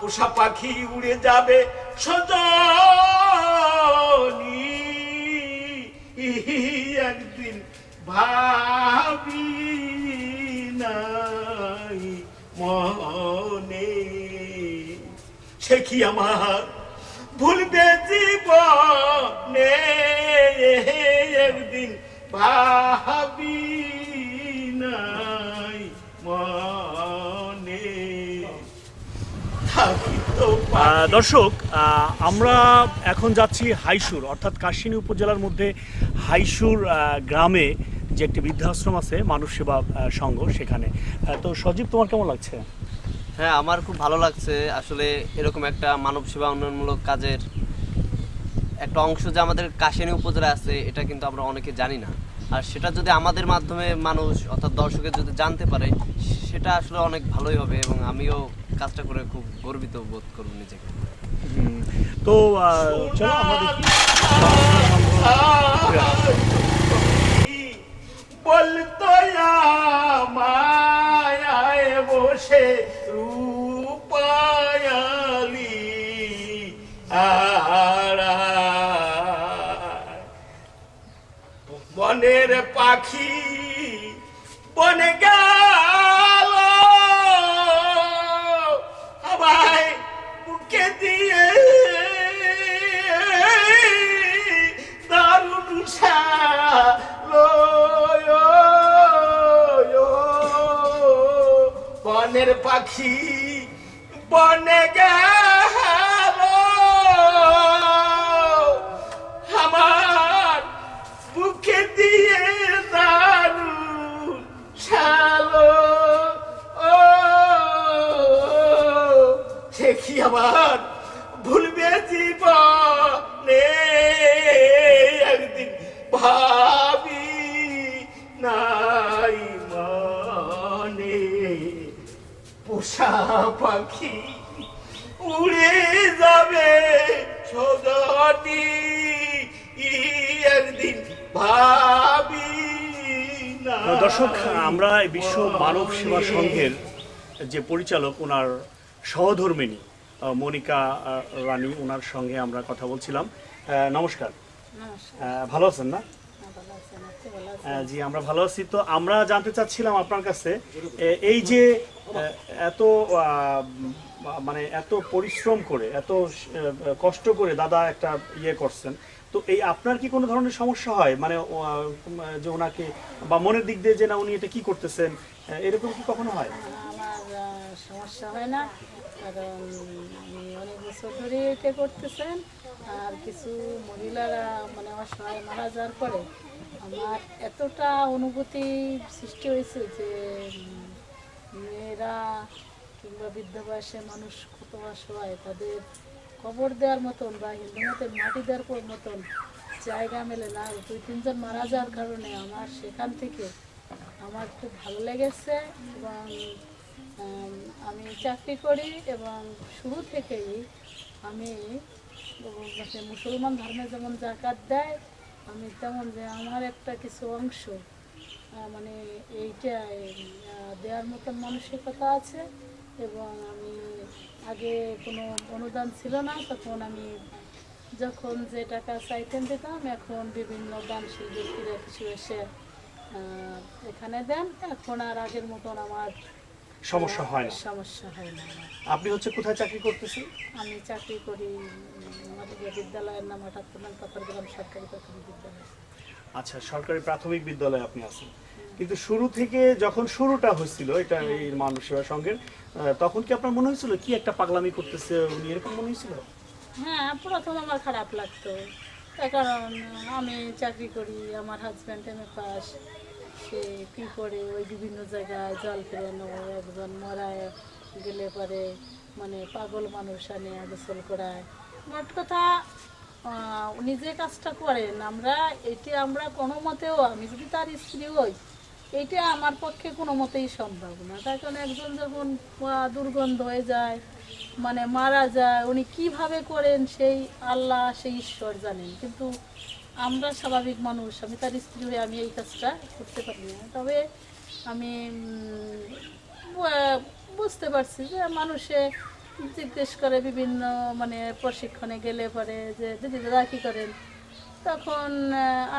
পোষা পাখি উড়ে যাবে সজনি। একদিন ভাবি নাই মনে। সে কি আমার ভুলবে জীবনে? একদিন ভাবি নাই দর্শক আমরা এখন যাচ্ছি হাইসুর, অর্থাৎ কাশিনী উপজেলার মধ্যে হাইসুর গ্রামে যে একটি বৃদ্ধাশ্রম আছে মানব সেবা সংঘ সেখানে। তো সজীব, তোমার কেমন লাগছে? হ্যাঁ আমার খুব ভালো লাগছে। আসলে এরকম একটা মানব সেবা উন্নয়নমূলক কাজের একটা অংশ যে আমাদের কাশিনী উপজেলায় আছে, এটা কিন্তু আমরা অনেকে জানি না। আর সেটা যদি আমাদের মাধ্যমে মানুষ, অর্থাৎ দর্শকের যদি জানতে পারে, সেটা আসলে অনেক ভালোই হবে এবং আমিও কাজটা করে খুব গর্বিত বোধ করব নিজেকে তো চলো আমরা বলতো মায়ায় বসে রূপায়ালি। বনের পাখি বনে গেল পোষা পাখি উড়ে যাবে সদনি একদিন ভাবি দর্শক আমরা এই বিশ্ব মানব সেবা সংঘের যে পরিচালক ওনার সহধর্মিনী মনিকা রানী ওনার সঙ্গে আমরা কথা বলছিলাম। নমস্কার। ভালো আছেন না? জি, আমরা ভালো আছি। তো আমরা জানতে চাচ্ছিলাম আপনার কাছে এই যে এত মানে এত পরিশ্রম করে, এত কষ্ট করে দাদা একটা ইয়ে করছেন, তো এই আপনার কি কোনো ধরনের সমস্যা হয়? মানে যে ওনাকে, বা মনের দিক দিয়ে যে না উনি এটা কি করতেছেন এরকম কি কখনো হয়? আমার সমস্যা হয় না। কারণ অনেক বছর ধরে এটা করতেছেন। আর কিছু মহিলারা মানে আমার সহায় মারা যাওয়ার পরে আমার এতটা অনুভূতি সৃষ্টি হয়েছে যে মেয়েরা কিংবা বৃদ্ধ বয়সে মানুষ কত অসহায় তাদের কবর দেওয়ার মতন বা হিন্দু মতের মাটি দেওয়ার মতন জায়গা মেলে না। দুই, তিনজন মারা যাওয়ার কারণে আমার সেখান থেকে আমার খুব ভালো লেগেছে এবং আমি চাকরি করি এবং শুরু থেকেই আমি মানে মুসলমান ধর্মে যেমন জাকাত দেয় আমি তেমন যে আমার একটা কিছু অংশ মানে এইটাই আহ, দেওয়ার মতন মানসিকতা আছে এবং আমি আগে কোনো অনুদান ছিল না তখন আমি যখন যে টাকা চাইতেন দিতাম এখন বিভিন্ন দানশীল ব্যক্তিরা কিছু এসে এখানে দেন। এখন আর আগের মতন আমার সমস্যা হয় না। সমস্যা হয় না আপনি হচ্ছে কোথায় চাকরি করতেছেন? আমি চাকরি করি বিদ্যালয়ের নাম নাম পাথরগ্রাম সরকারি প্রাথমিক বিদ্যালয়। আচ্ছা সরকারি প্রাথমিক বিদ্যালয়ে আপনি আছেন। কিন্তু শুরু থেকে যখন শুরুটা হয়েছিল এটা এই মানব সেবা সংঘের তখন কি আপনার মনে হয়েছিল কি একটা পাগলামি করতেছে? উনি এরকম মনে হয়েছিল? হ্যাঁ প্রথম আমার খারাপ লাগতো। কারণ আমি চাকরি করি আমার হাজব্যান্ড এম এ পাস সে কী করে? ওই বিভিন্ন জায়গায় জল ফেরানো একজন মরায় গেলে পরে মানে পাগল মানুষ আনে গোসল করায়। মোট কথা উনি যে কাজটা করেন, আমরা, এটি আমরা কোনো মতেও, আমি যদি তার স্ত্রী হই এইটা আমার পক্ষে কোনো মতেই সম্ভব না। তার কারণ একজন যখন দুর্গন্ধ হয়ে যায় মানে মারা যায়, উনি কীভাবে করেন, সেই আল্লাহ, সেই ঈশ্বর জানেন। কিন্তু আমরা স্বাভাবিক মানুষ, আমি তার স্ত্রী হয়ে আমি এই কাজটা করতে পারি না। তবে আমি বুঝতে পারছি যে মানুষে জিজ্ঞেস করে বিভিন্ন মানে প্রশিক্ষণে গেলে পরে যে দিদি দাদা কী করেন, তখন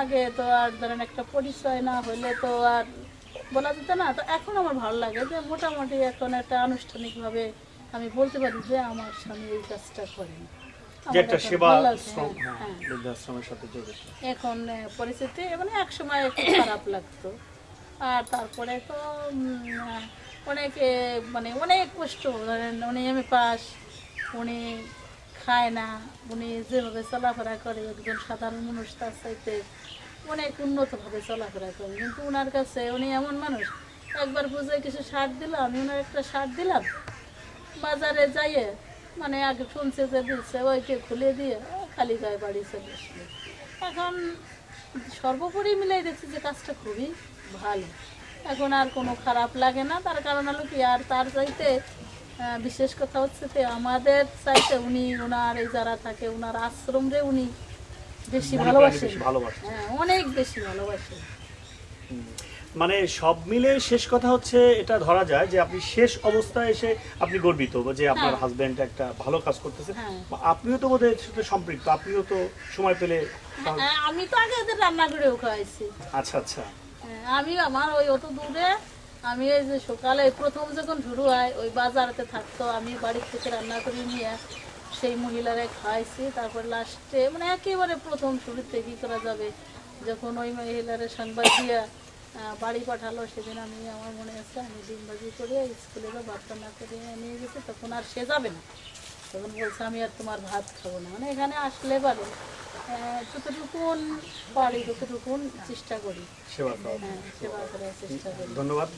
আগে তো আর ধরেন একটা পরিচয় না হলে তো আর বলা যেত না। তো এখন আমার ভালো লাগে যে মোটামুটি এখন একটা আনুষ্ঠানিকভাবে আমি বলতে পারি যে আমার স্বামী এই কাজটা করেন। যে একটা আমার এখন সেবা শ্রম হ্যাঁ, হ্যাঁ, হ্যাঁ। বৃদ্ধাশ্রমের সাথে জড়িত এখন পরিস্থিতি মানে এক সময় একটু খারাপ লাগতো। আর তারপরে তো অনেক মানে অনেক কষ্ট। ধরেন উনি এম পাস উনি খায় না উনি যেভাবে চলাফেরা করে একজন সাধারণ মানুষ তার চাইতে অনেক উন্নতভাবে চলাফেরা করে। কিন্তু ওনার কাছে উনি এমন মানুষ একবার বুঝে কিছু শার্ট দিলাম আমি ওনার একটা শার্ট দিলাম বাজারে যাইয়ে মানে আগে শুনছে যে দিচ্ছে ওইকে খুলে দিয়ে খালি গায়ে বাড়ি চলে আসলো। এখন সর্বোপরি মিলাই দেখছি যে কাজটা খুবই ভালো। এখন আর কোনো খারাপ লাগে না তার কারণ হলো কি আর তার চাইতে বিশেষ কথা হচ্ছে যে আমাদের চাইতে উনি ওনার এই যারা থাকে ওনার আশ্রম রে উনি বেশি ভালোবাসেন। ভালোবাসে হ্যাঁ অনেক বেশি ভালোবাসেন। মানে সব মিলে শেষ কথা হচ্ছে এটা ধরা যায় যে আপনি শেষ অবস্থায় এসে আপনি গর্বিত যে আপনার হ্যাঁ। হাজবেন্ড একটা ভালো কাজ করতেছে হ্যাঁ। আপনিও তো বোধহয় সাথে সম্পৃক্ত আপনিও তো সময় পেলে হ্যাঁ, আমি তো আগে ওদের রান্না করেও খাওয়াইছি আচ্ছা আচ্ছা হ্যাঁ, আমি আমার ওই অত দূরে আমি এই যে সকালে প্রথম যখন শুরু হয় ওই বাজারেতে থাকতো আমি বাড়ি থেকে রান্না করে নিয়ে সেই মহিলারে খাওয়াইছি তারপর লাস্টে মানে একেবারে প্রথম শুরুতে কী করা যাবে যখন ওই মহিলারে সংবাদ দিয়ে বাড়ি পাঠালো সেদিন আমি আমার মনে আছে আমি ডিমবাজি করে স্কুলে বা ভাত রান্না করে নিয়ে গেছি তখন আর সে যাবে না। তখন বলছে আমি আর তোমার ভাত খাব না। মানে এখানে আসলে পারে আহ, যতটুকুন পারি ততটুকুন চেষ্টা করি। সেবা করা হ্যাঁ সেবা করার চেষ্টা করি। ধন্যবাদ।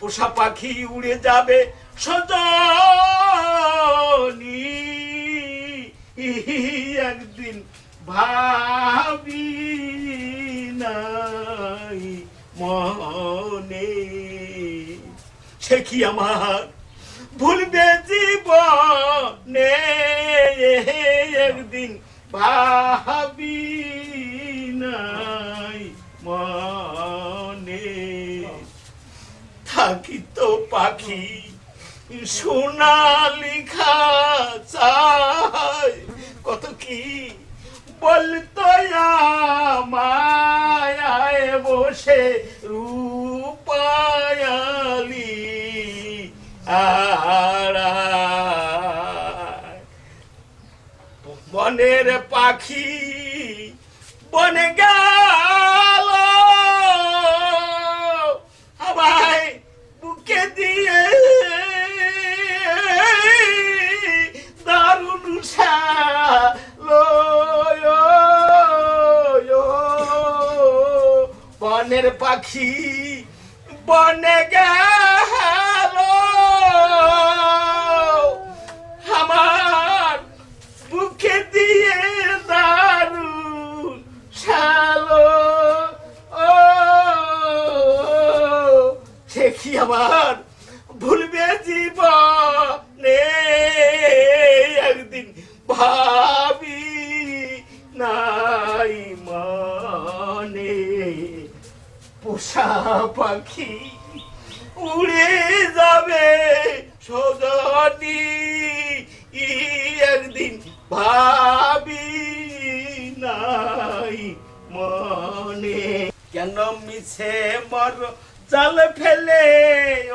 পোষা পাখি উড়ে যাবে সজনি। একদিন ভাবি। নাই মনে। সে কি আমার ভুলবে জীবনে? একদিন ভাবি নাই মনে। থাকি তো পাখি সোনালিখা চাই। কত কি বলতো মায়ায় বসে রূপায়ালি বনের পাখি বনে গেল। বনের পাখি বনে গেল। আমার বুকে দিয়ে দারু শালো ও, সে কি আমার ভুলবে জীবনে? একদিন ভাবি পোষা পাখি উড়ে যাবে সজনি। একদিন ভাবি নাই মনে। কেন মিছে মর, জাল ফেলে,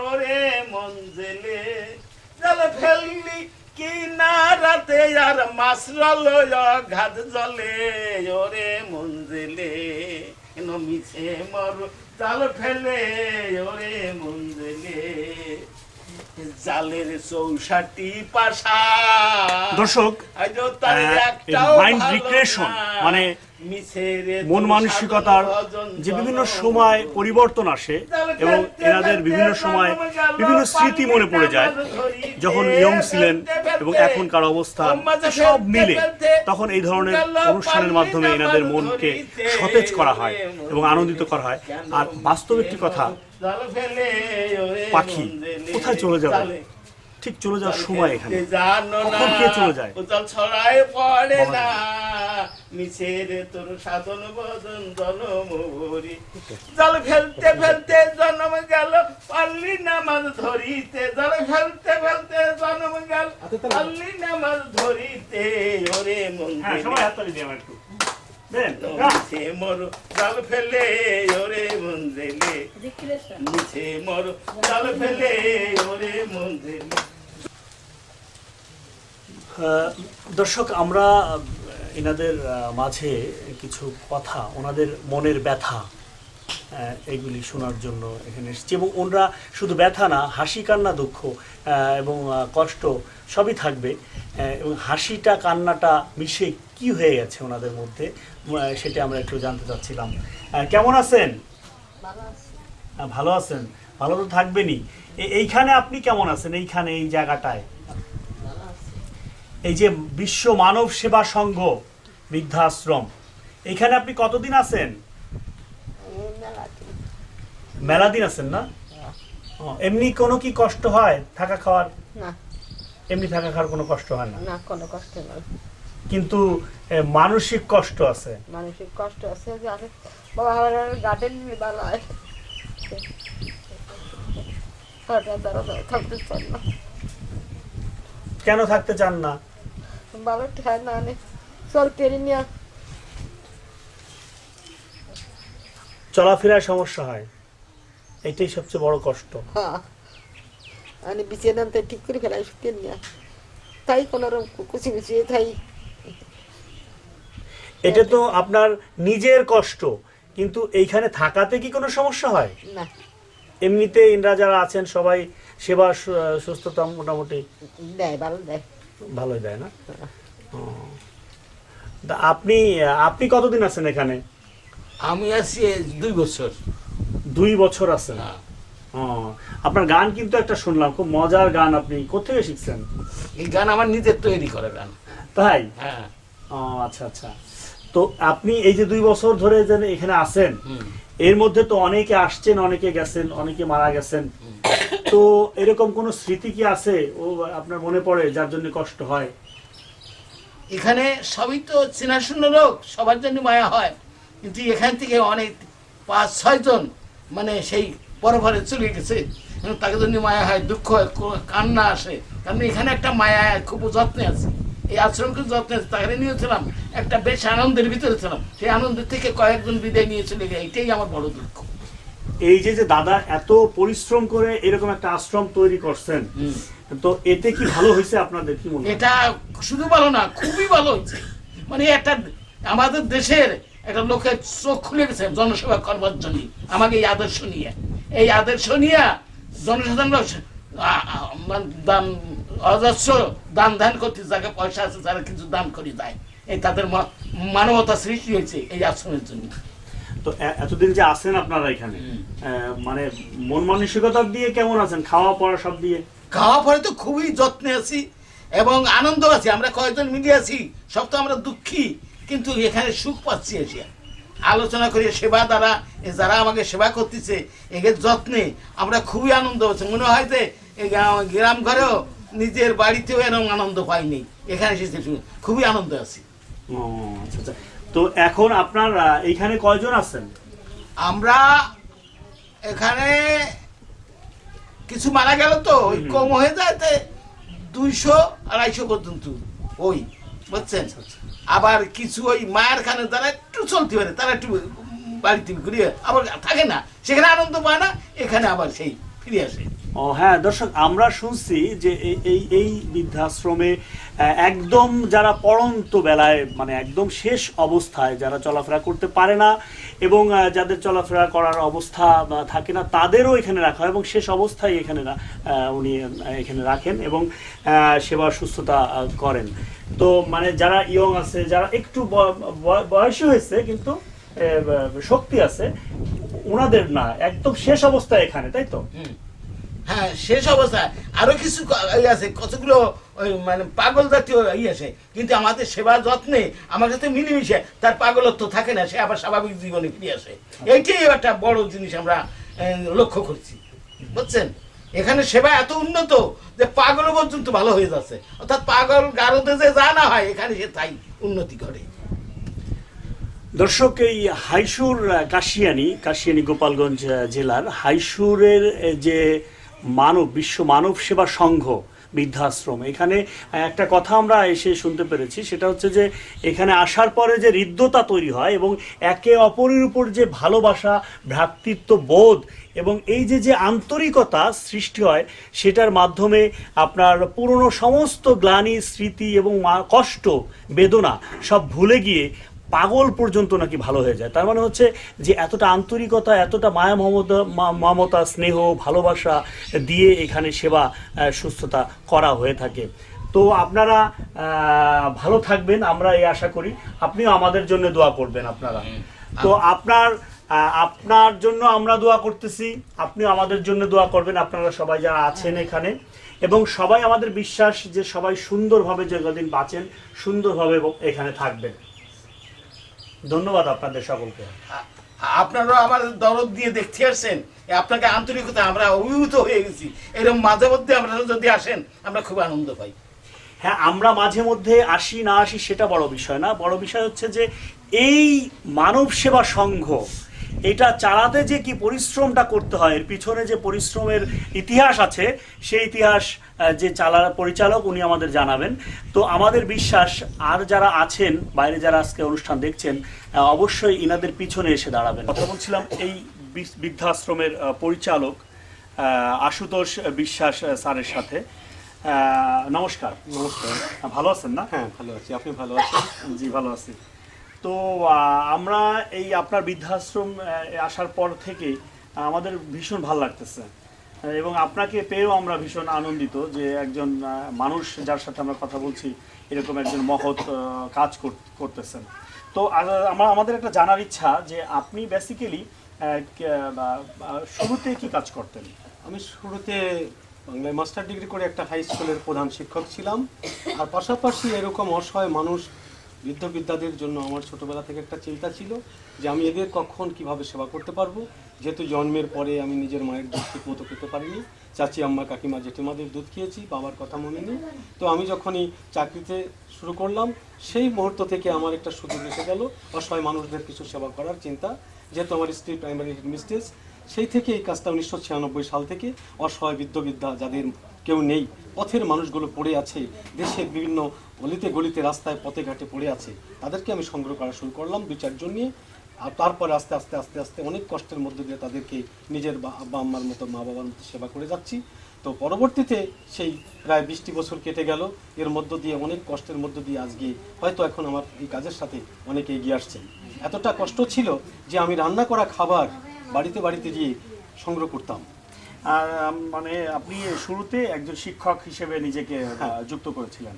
ওরে মন জেলে। জাল ফেললি কি না রাতে আর মাছ রলো ঘাট জলে ওরে মন জেলে। কেন মিছে মর জাল ফেলে ওরে মন্দিরে জেলে জালের চৌষাটি পাশা দর্শক, মাইন্ড তার আহ, একটাও এই mind ভালো recreation, না। মানে মন মানসিকতার যে বিভিন্ন সময় পরিবর্তন আসে এবং এনাদের বিভিন্ন সময় বিভিন্ন স্মৃতি মনে পড়ে যায়, যখন ইয়ং ছিলেন এবং এখনকার অবস্থা সব মিলে, তখন এই ধরনের অনুষ্ঠানের মাধ্যমে এনাদের মনকে সতেজ করা হয় এবং আনন্দিত করা হয়। আর বাস্তব একটি কথা, পাখি কোথায় চলে যাবে? ঠিক চলে যাওয়ার সময় এখানে। কখন কে চলে যায়? উজাল ছড়ায় পড়ে না। মিছের তোর সাধন বদন জনম ভরি জল ফেলতে ফেলতে জন্ম গেল পারলি না মাছ ধরিতে। জল ফেলতে ফেলতে জন্ম বনমঙ্গল আল্লি নামাজ ধরিতে। ওরে মন্দিরে। মিছে মোর জাল ফেলে ওরে মন্দিরে। মিছে মোর জাল ফেলে ওরে মন্দিরে। দর্শক আমরা এনাদের মাঝে কিছু কথা ওনাদের মনের ব্যথা এগুলি শোনার জন্য এখানে এসেছি এবং ওনারা শুধু ব্যথা না হাসি কান্না দুঃখ এবং কষ্ট সবই থাকবে এবং হাসিটা কান্নাটা মিশে কি হয়ে গেছে ওনাদের মধ্যে সেটা আমরা একটু জানতে চাচ্ছিলাম। কেমন আছেন? ভালো আছেন? ভালো তো থাকবেনই। এইখানে আপনি কেমন আছেন? এইখানে এই জায়গাটায়? এই যে বিশ্ব মানব সেবা সংঘ বৃদ্ধাশ্রম এখানে আপনি কতদিন আছেন? মেলা দিন আছেন না? এমনি কোনো কি কষ্ট হয় থাকা খাওয়ার? না। এমনি থাকা খাওয়ার কোনো কষ্ট হয় না? না কোনো কষ্ট নেই। কিন্তু মানসিক কষ্ট আছে। মানসিক কষ্ট আছে যে আছে বাবা আমার গার্ডেন কেন থাকতে চান না? ভালো ঠায় না নে। চল পেরি নিয়ে চলাফেরার সমস্যা হয়। এটাই সবচেয়ে বড় কষ্ট। হ্যাঁ। আমি বিছিয়ে নাম তাই ঠিক করে ফেলাই শুকিয়ে নিয়ে তাই কোনো রকম কুচি কুচিয়ে তাই। এটা তো আপনার নিজের কষ্ট কিন্তু এইখানে থাকাতে কি কোনো সমস্যা হয়? না। এমনিতে ইনরা যারা আছেন সবাই সেবা সুস্থতা মোটামুটি। দেয় ভালো দেয়। ভালোই দেয় না। তা আপনি আপনি কতদিন আছেন এখানে? আমি আছি দুই বছর। দুই বছর আছেন? ও আপনার গান কিন্তু একটা শুনলাম খুব মজার গান আপনি কোথেকে শিখছেন? এই গান আমার নিজের তৈরি করা গান। তাই? হ্যাঁ। ও আচ্ছা আচ্ছা। তো আপনি এই যে দুই বছর ধরে যে এখানে আছেন এর মধ্যে তো অনেকে আসছেন অনেকে গেছেন অনেকে মারা গেছেন। তো এরকম কোন স্মৃতি কি আছে? ও আপনার মনে পড়ে যার জন্য কষ্ট হয়? এখানে সবই তো চেনাশূন্য লোক সবার জন্য মায়া হয়। কিন্তু এখান থেকে অনেক পাঁচ ছয়জন মানে সেই পরপরে চলে গেছে। তাকে জন্য মায়া হয়, দুঃখ হয় কান্না আসে। কারণ এখানে একটা মায়া, খুব যত্নে আছে। এই আশ্রমকে যত্নে আছে। তাকে নিয়েছিলাম, একটা বেশ আনন্দের ভিতরে ছিলাম। সেই আনন্দের থেকে কয়েকজন বিদায় নিয়ে চলে গেছে। এটাই আমার বড় দুঃখ। এই যে যে দাদা এত পরিশ্রম করে এরকম একটা আশ্রম তৈরি করছেন তো এতে কি ভালো হয়েছে আপনাদের কি মনে এটা শুধু ভালো না খুবই ভালো হয়েছে। মানে একটা আমাদের দেশের একটা লোকের চোখ খুলে গেছে জনসেবা করবার জন্য আমাকে এই আদর্শ নিয়ে। এই আদর্শ নিয়ে জনসাধারণ দান অজস্র দান দান করতে যাকে পয়সা আছে যারা কিছু দান করে দেয় এই তাদের মানবতা সৃষ্টি হয়েছে এই আশ্রমের জন্য। তো এতদিন যে আছেন আপনারা এখানে মানে মন মানসিকতা দিয়ে কেমন আছেন? খাওয়া পড়া সব দিয়ে? খাওয়া পরে তো খুবই যত্নে আছি এবং আনন্দ আছি। আমরা কয়েকজন মিলে আছি সব তো আমরা দুঃখী কিন্তু এখানে সুখ পাচ্ছি এসে। আলোচনা করি সেবা দ্বারা যারা আমাকে সেবা করতেছে এদের যত্নে আমরা খুবই আনন্দ হচ্ছে মনে হয় যে গ্রাম- ঘরেও নিজের বাড়িতেও এরকম আনন্দ পাইনি। এখানে এসেছে খুবই আনন্দ আছি। ও আচ্ছা আচ্ছা। তো এখন আপনার এইখানে কয়জন আছেন? আমরা এখানে কিছু মারা গেল তো ওই কম হয়ে যায় দুইশো আড়াইশো পর্যন্ত ওই বুঝছেন? আবার কিছু ওই মায়ের খানে তারা একটু চলতে পারে তারা একটু বাড়িতে ঘুরিয়ে আবার থাকে না সেখানে আনন্দ পায় না এখানে আবার সেই ফিরে আসে। ও হ্যাঁ দর্শক, আমরা শুনছি যে এই- এই বৃদ্ধাশ্রমে একদম যারা পড়ন্ত বেলায় মানে একদম শেষ অবস্থায় যারা চলাফেরা করতে পারে না এবং যাদের চলাফেরা করার অবস্থা থাকে না, তাদেরও এখানে রাখা হয় এবং শেষ অবস্থায় এখানে উনি এখানে রাখেন এবং সেবা সুস্থতা করেন। তো মানে যারা ইয়ং আছে, যারা একটু বয়সী হয়েছে কিন্তু শক্তি আছে ওনাদের না, একদম শেষ অবস্থায় এখানে, তাই তো? হ্যাঁ শেষ অবস্থায়। আরও কিছু আছে, কতগুলো মানে পাগল জাতীয় ই আছে, কিন্তু আমাদের সেবা যত্নে, আমার সাথে মিলেমিশে, তার পাগলত্ব থাকে না, সে আবার স্বাভাবিক জীবনে ফিরে আসে। এইটাই একটা বড় জিনিস আমরা লক্ষ্য করছি। বুঝছেন? এখানে সেবা এত উন্নত যে পাগল পর্যন্ত ভালো হয়ে যাচ্ছে। অর্থাৎ পাগল গারদে যে যা না হয়, এখানে সে তাই উন্নতি করে। দর্শক, এই হাইসুর কাশিয়ানি কাশিয়ানি গোপালগঞ্জ জেলার হাইসুরের যে মানব, বিশ্ব মানব সেবা সংঘ বৃদ্ধাশ্রম, এখানে একটা কথা আমরা এসে শুনতে পেরেছি, সেটা হচ্ছে যে এখানে আসার পরে যে হৃদ্যতা তৈরি হয় এবং একে অপরের উপর যে ভালোবাসা, ভ্রাতৃত্ব বোধ এবং এই যে যে আন্তরিকতা সৃষ্টি হয়, সেটার মাধ্যমে আপনার পুরনো সমস্ত গ্লানি, স্মৃতি এবং কষ্ট, বেদনা সব ভুলে গিয়ে পাগল পর্যন্ত নাকি ভালো হয়ে যায়। তার মানে হচ্ছে যে এতটা আন্তরিকতা এতটা মায়া মমতা মমতা স্নেহ ভালোবাসা দিয়ে এখানে সেবা সুস্থতা করা হয়ে থাকে। তো আপনারা ভালো থাকবেন আমরা এই আশা করি। আপনিও আমাদের জন্য দোয়া করবেন আপনারা। তো আপনার আপনার জন্য আমরা দোয়া করতেছি। আপনিও আমাদের জন্য দোয়া করবেন। আপনারা সবাই যারা আছেন এখানে। এবং সবাই আমাদের বিশ্বাস যে সবাই সুন্দরভাবে যে কদিন বাঁচেন সুন্দরভাবে এখানে থাকবেন। ধন্যবাদ আপনাদের সকলকে। আপনারা আমার দরদ দিয়ে দেখতে আসছেন আপনাকে আন্তরিকতা আমরা অভিভূত হয়ে গেছি। এরকম মাঝে মধ্যে আপনারা যদি আসেন আমরা খুব আনন্দ পাই। হ্যাঁ আমরা মাঝে মধ্যে আসি না আসি সেটা বড় বিষয় না বড় বিষয় হচ্ছে যে এই মানব সেবা সংঘ এটা চালাতে যে কি পরিশ্রমটা করতে হয় এর পিছনে যে পরিশ্রমের ইতিহাস আছে সেই ইতিহাস যে চালা পরিচালক উনি আমাদের জানাবেন। তো আমাদের বিশ্বাস আর যারা আছেন বাইরে যারা আজকে অনুষ্ঠান দেখছেন অবশ্যই ইনাদের পিছনে এসে দাঁড়াবেন। কথা বলছিলাম এই বৃদ্ধাশ্রমের পরিচালক আহ, আশুতোষ বিশ্বাস স্যারের সাথে। আহ, নমস্কার। নমস্কার। ভালো আছেন না? হ্যাঁ ভালো আছি। আপনি ভালো আছেন? জি ভালো আছি। তো আমরা এই আপনার বৃদ্ধাশ্রম আসার পর থেকে আমাদের ভীষণ ভালো লাগতেছে। এবং আপনাকে পেয়েও আমরা ভীষণ আনন্দিত যে একজন মানুষ যার সাথে আমরা কথা বলছি, এরকম একজন মহৎ কাজ কর- করতেছেন। তো আমার, আমাদের একটা জানার ইচ্ছা যে আপনি বেসিক্যালি শুরুতে কি কাজ করতেন? আমি শুরুতে বাংলায় মাস্টার ডিগ্রি করে একটা হাই স্কুলের প্রধান শিক্ষক ছিলাম। আর পাশাপাশি এরকম অসহায় মানুষ বৃদ্ধ বিদ্যাদের জন্য আমার ছোটবেলা থেকে একটা চিন্তা ছিল যে আমি এদের কখন কীভাবে সেবা করতে পারব। যেহেতু জন্মের পরে আমি নিজের মায়ের দুধ ঠিক মতো খেতে পারিনি। চাচি, আম্মা, কাকিমা, জেঠিমাদের দুধ খেয়েছি, বাবার কথা মনে নেই। তো আমি যখনই চাকরিতে শুরু করলাম, সেই মুহূর্ত থেকে আমার একটা সুযোগ এসে গেল অসহায় মানুষদের কিছু সেবা করার চিন্তা। যেহেতু আমার স্ত্রী প্রাইমারি মিস্টেস সেই থেকে এই কাজটা উনিশশো ছিয়ানব্বই সাল থেকে অসহায় বিদ্যবিদ্যা যাদের কেউ নেই। পথের মানুষগুলো পড়ে আছে। দেশের বিভিন্ন গলিতে গলিতে রাস্তায় পথে ঘাটে পড়ে আছে। তাদেরকে আমি সংগ্রহ করা শুরু করলাম দু চারজন নিয়ে। আর তারপরে আস্তে আস্তে আস্তে আস্তে অনেক কষ্টের মধ্যে দিয়ে তাদেরকে নিজের বা আম্মার মতো, মা বাবার মতো সেবা করে যাচ্ছি। তো পরবর্তীতে সেই প্রায় বিশটি বছর কেটে গেল। এর মধ্য দিয়ে অনেক কষ্টের মধ্য দিয়ে আজকে হয়তো এখন আমার এই কাজের সাথে অনেকে এগিয়ে আসছেন। এতটা কষ্ট ছিল যে আমি রান্না করা খাবার বাড়িতে বাড়িতে গিয়ে সংগ্রহ করতাম। আর মানে আপনি শুরুতে একজন শিক্ষক হিসেবে নিজেকে যুক্ত করেছিলেন।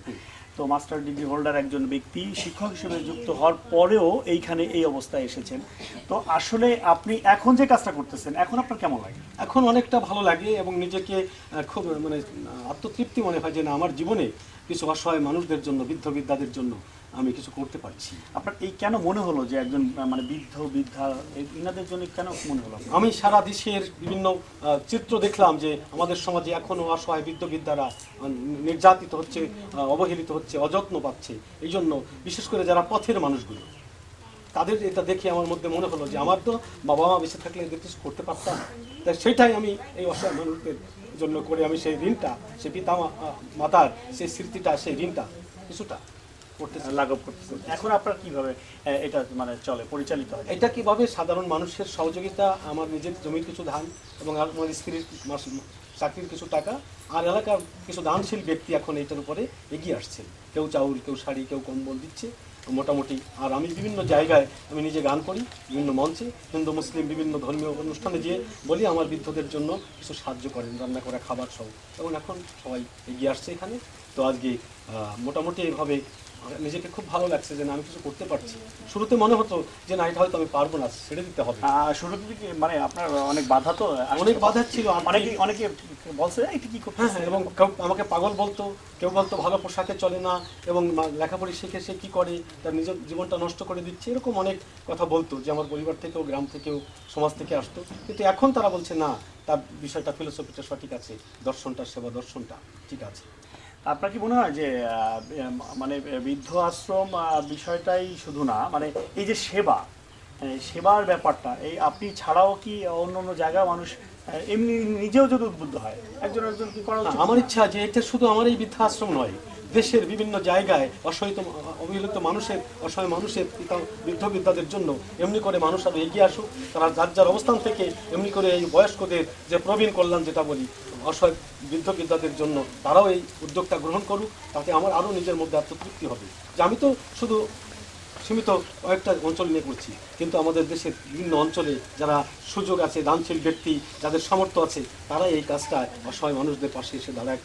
তো মাস্টার ডিগ্রি হোল্ডার একজন ব্যক্তি শিক্ষক হিসেবে যুক্ত হওয়ার পরেও এইখানে এই অবস্থায় এসেছেন। তো আসলে আপনি এখন যে কাজটা করতেছেন এখন আপনার কেমন লাগে? এখন অনেকটা ভালো লাগে এবং নিজেকে খুব মানে আত্মতৃপ্তি মনে হয় যে না আমার জীবনে কিছু অসহায় মানুষদের জন্য বৃদ্ধ বিদ্যাদের জন্য আমি কিছু করতে পারছি। আপনার এই কেন মনে হলো যে একজন মানে বৃদ্ধ বৃদ্ধা ইনাদের জন্য কেন মনে হলো আমি সারা দেশের বিভিন্ন চিত্র দেখলাম যে আমাদের সমাজে এখনও অসহায় বৃদ্ধ বিদ্যারা আহ, নির্যাতিত হচ্ছে অবহেলিত হচ্ছে অযত্ন পাচ্ছে। এই জন্য বিশেষ করে যারা পথের মানুষগুলো তাদের এটা দেখে আমার মধ্যে মনে হলো যে আমার তো বাবা মা বেঁচে থাকলে এদের কিছু করতে পারতাম। তাই সেটাই আমি এই অসহায় মানুষদের জন্য করে আমি সেই ঋণটা সেই পিতা মাতার সেই স্মৃতিটা সেই ঋণটা কিছুটা লাঘব করতেছেন এখন আপনার কীভাবে এটা মানে চলে পরিচালিত হয়? এটা কীভাবে সাধারণ মানুষের সহযোগিতা আমার নিজের জমির কিছু ধান এবং আমার স্ত্রীর চাকরির কিছু টাকা আর এলাকার কিছু দানশীল ব্যক্তি এখন এটার উপরে এগিয়ে আসছে। কেউ চাউল কেউ শাড়ি কেউ কম্বল দিচ্ছে মোটামুটি। আর আমি বিভিন্ন জায়গায় আমি নিজে গান করি বিভিন্ন মঞ্চে হিন্দু মুসলিম বিভিন্ন ধর্মীয় অনুষ্ঠানে গিয়ে বলি আমার বৃদ্ধদের জন্য কিছু সাহায্য করেন রান্না করা খাবার সহ। এবং এখন সবাই এগিয়ে আসছে এখানে। তো আজকে মোটামুটি এইভাবে নিজেকে খুব ভালো লাগছে যে না আমি কিছু করতে পারছি। শুরুতে মনে হতো যে না এটা হয়তো আমি পারব না ছেড়ে দিতে হবে। শুরুর দিকে মানে আপনার অনেক বাধা তো? অনেক বাধা ছিল অনেকে অনেকে বলছে এটা কি করতে হ্যাঁ হ্যাঁ এবং কেউ আমাকে পাগল বলতো কেউ বলতো ভালো পোশাকে চলে না এবং লেখাপড়ি শিখে সে কী করে? তার নিজের জীবনটা নষ্ট করে দিচ্ছে। এরকম অনেক কথা বলতো যে আমার পরিবার থেকেও গ্রাম থেকেও সমাজ থেকে আসতো। কিন্তু এখন তারা বলছে না তার বিষয়টা ফিলোসফিটা সঠিক আছে দর্শনটা সেবা দর্শনটা ঠিক আছে। আপনার কি মনে হয় যে মানে বৃদ্ধ আশ্রম বিষয়টাই শুধু না মানে এই যে সেবা সেবার ব্যাপারটা, এই আপনি ছাড়াও কি অন্য অন্য জায়গায় মানুষ এমনি নিজেও যদি উদ্বুদ্ধ হয়, একজন একজন কি করা আমার ইচ্ছা যে এটা শুধু আমার এই বৃদ্ধাশ্রম নয়, দেশের বিভিন্ন জায়গায় অসহায়িত, অবহেলিত মানুষের, অসহায় মানুষের বৃদ্ধ বৃদ্ধাদের জন্য এমনি করে মানুষ আরও এগিয়ে আসুক, তারা যার যার অবস্থান থেকে এমনি করে এই বয়স্কদের যে প্রবীণ কল্যাণ যেটা বলি অসহায় বৃদ্ধ বৃদ্ধাদের জন্য তারাও এই উদ্যোগটা গ্রহণ করুক তাতে আমার আরও নিজের মধ্যে আত্মতৃপ্তি হবে। যে আমি তো শুধু সীমিত কয়েকটা অঞ্চল নিয়ে করছি কিন্তু আমাদের দেশের বিভিন্ন অঞ্চলে যারা সুযোগ আছে দানশীল ব্যক্তি যাদের সামর্থ্য আছে তারা এই কাজটা অসহায় মানুষদের পাশে এসে দাঁড়ায়।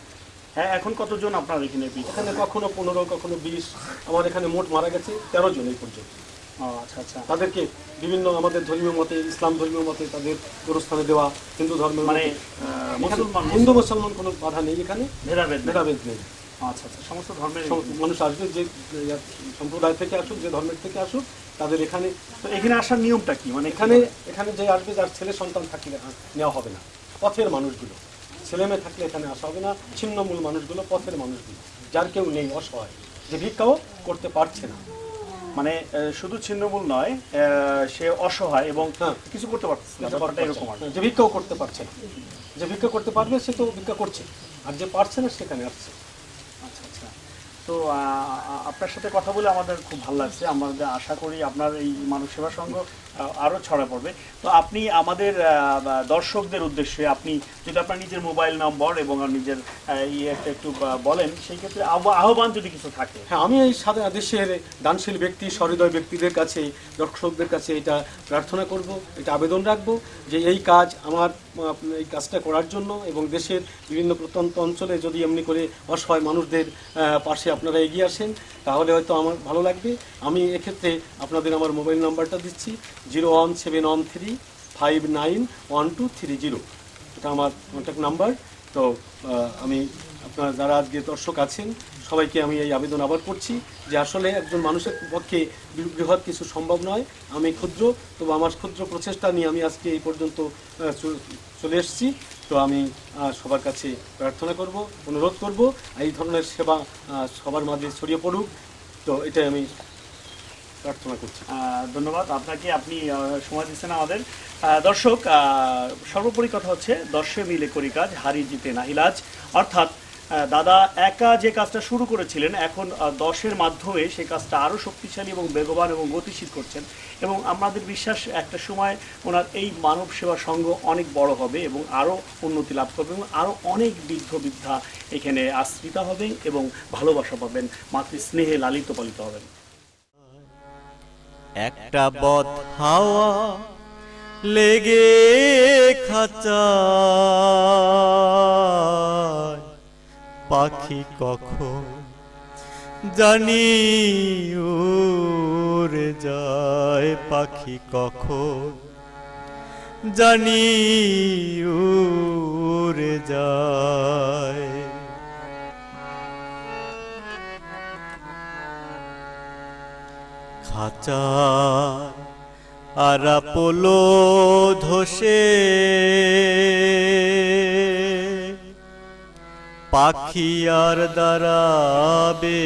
হ্যাঁ এখন কতজন আপনার এখানে? এখানে কখনো পনেরো কখনো বিশ আমার এখানে মোট মারা গেছে তেরো জন এই পর্যন্ত। আচ্ছা আচ্ছা। তাদেরকে বিভিন্ন আমাদের ধর্মীয় মতে ইসলাম ধর্মীয় মতে তাদের গোরস্থানে দেওয়া হিন্দু ধর্মের মানে মুসলমান হিন্দু মুসলমান কোনো বাধা নেই এখানে। ভেদাভেদ। ভেদাভেদ নেই। আচ্ছা আচ্ছা। সমস্ত ধর্মের মানুষ আসবে যে যে সম্প্রদায় থেকে আসুক যে ধর্মের থেকে আসুক তাদের এখানে তো এখানে আসার নিয়মটা কি? মানে এখানে এখানে যে আসবে যার ছেলে সন্তান থাকলে নেওয়া হবে না। পথের মানুষগুলো। ছেলে মেয়ে থাকলে এখানে আসা হবে না। ছিন্নমূল মানুষগুলো পথের মানুষগুলো। যার কেউ নেই অসহায়। যে ভিক্ষাও করতে পারছে না। মানে শুধু ছিন্নমূল নয় সে অসহায় এবং হ্যাঁ। কিছু করতে পারছে না ব্যাপারটা এরকম আর যে ভিক্ষাও করতে পারছে না। যে ভিক্ষা করতে পারবে সে তো ভিক্ষা করছে। আর যে পারছে না সেখানে আসছে। আচ্ছা আচ্ছা। তো আপনার সাথে কথা বলে আমাদের খুব ভালো লাগছে। আমাদের আশা করি আপনার এই মানব সেবা সংঘ আহ, আরও ছড়া পড়বে। তো আপনি আমাদের দর্শকদের উদ্দেশ্যে আপনি যদি আপনার নিজের মোবাইল নম্বর এবং নিজের ইয়েটা ইয়ে একটু বলেন সেই ক্ষেত্রে আহ্বান যদি কিছু থাকে। হ্যাঁ আমি এই সারা দেশের দানশীল ব্যক্তি সহৃদয় ব্যক্তিদের কাছে দর্শকদের কাছে এটা প্রার্থনা করব এটা আবেদন রাখব যে এই কাজ আমার এই কাজটা করার জন্য এবং দেশের বিভিন্ন প্রত্যন্ত অঞ্চলে যদি এমনি করে অসহায় মানুষদের পাশে আপনারা এগিয়ে আসেন, তাহলে হয়তো আমার ভালো লাগবে। আমি এক্ষেত্রে আপনাদের আমার মোবাইল নাম্বারটা দিচ্ছি, zero one seven one three five nine one two three zero. এটা আমার কন্ট্যাক্ট নাম্বার। তো আমি আপনারা যারা আজকে দর্শক আছেন, সবাইকে আমি এই আবেদন আবার করছি। যে আসলে একজন মানুষের পক্ষে বৃহৎ কিছু সম্ভব নয়। আমি ক্ষুদ্র তবু আমার ক্ষুদ্র প্রচেষ্টা নিয়ে আমি আজকে এই পর্যন্ত চলে এসেছি। তো আমি সবার কাছে প্রার্থনা করব অনুরোধ করব এই ধরনের সেবা সবার মাঝে ছড়িয়ে পড়ুক। তো এটাই আমি প্রার্থনা করছি। ধন্যবাদ। আপনাকে আপনি সময় দিচ্ছেন আমাদের। দর্শক সর্বোপরি কথা হচ্ছে দর্শে মিলে করি কাজ হারি জিতে নাহিলাজ অর্থাৎ আহ, দাদা, একা যে কাজটা শুরু করেছিলেন, এখন দশের মাধ্যমে সেই কাজটা আরও শক্তিশালী এবং বেগবান এবং গতিশীল করছেন এবং আমাদের বিশ্বাস, একটা সময় ওনার এই মানব সেবা সংঘ অনেক বড় হবে এবং আরও উন্নতি লাভ করবে এবং আরও অনেক বৃদ্ধ বৃদ্ধা এখানে আশ্রিতা হবেন এবং ভালোবাসা পাবেন মাতৃ স্নেহে লালিত পালিত হবেন। একটা বদ হাওয়া লেগে খাঁচা। পাখি কখন জানি উড়ে যায় পাখি কখন জানি উড়ে যায়। খাঁচা আর পোলো ধসে পাখি আর দাঁড়াবে